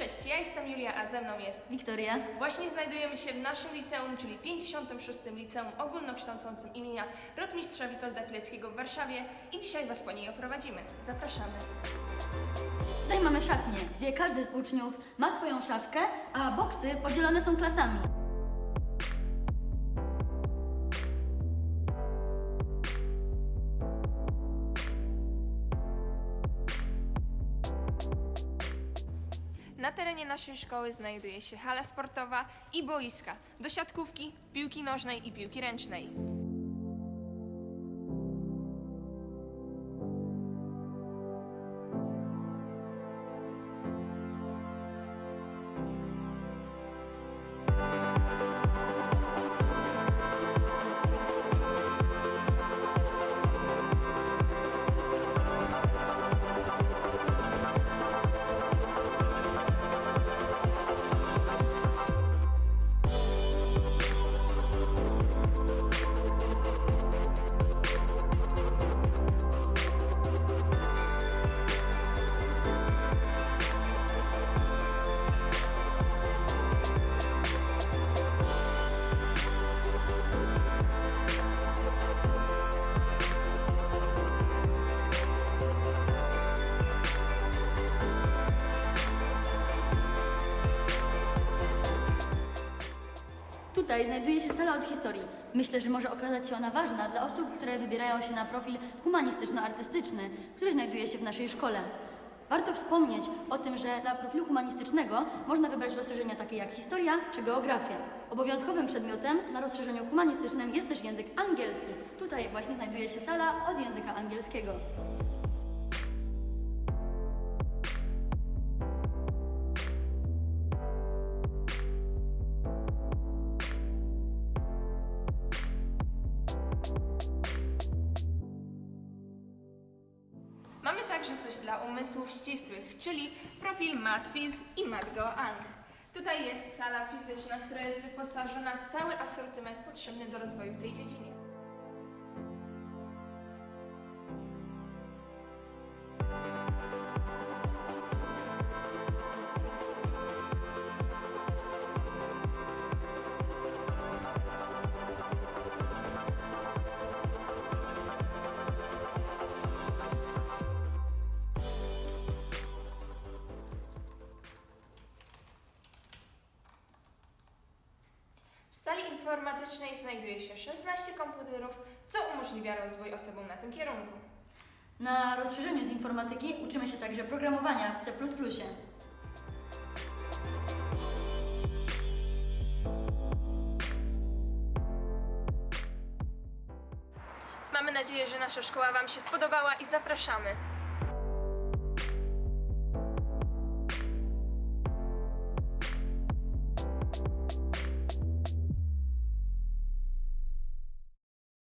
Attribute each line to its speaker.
Speaker 1: Cześć, ja jestem Julia, a ze mną jest.
Speaker 2: Wiktoria.
Speaker 1: Właśnie znajdujemy się w naszym liceum, czyli 56. Liceum Ogólnokształcącym imienia Rotmistrza Witolda Pileckiego w Warszawie i dzisiaj Was po niej oprowadzimy. Zapraszamy.
Speaker 2: Tutaj mamy szatnię, gdzie każdy z uczniów ma swoją szafkę, a boksy podzielone są klasami.
Speaker 1: Na terenie naszej szkoły znajduje się hala sportowa i boiska do siatkówki, piłki nożnej i piłki ręcznej.
Speaker 2: Tutaj znajduje się sala od historii. Myślę, że może okazać się ona ważna dla osób, które wybierają się na profil humanistyczno-artystyczny, który znajduje się w naszej szkole. Warto wspomnieć o tym, że dla profilu humanistycznego można wybrać rozszerzenia takie jak historia czy geografia. Obowiązkowym przedmiotem na rozszerzeniu humanistycznym jest też język angielski. Tutaj właśnie znajduje się sala od języka angielskiego.
Speaker 1: Mamy także coś dla umysłów ścisłych, czyli profil MatFiz i MatGoAng. Tutaj jest sala fizyczna, która jest wyposażona w cały asortyment potrzebny do rozwoju tej dziedzinie. Sali informatycznej znajduje się 16 komputerów, co umożliwia rozwój osobom na tym kierunku.
Speaker 2: Na rozszerzeniu z informatyki uczymy się także programowania w C++.
Speaker 1: Mamy nadzieję, że nasza szkoła Wam się spodobała i zapraszamy.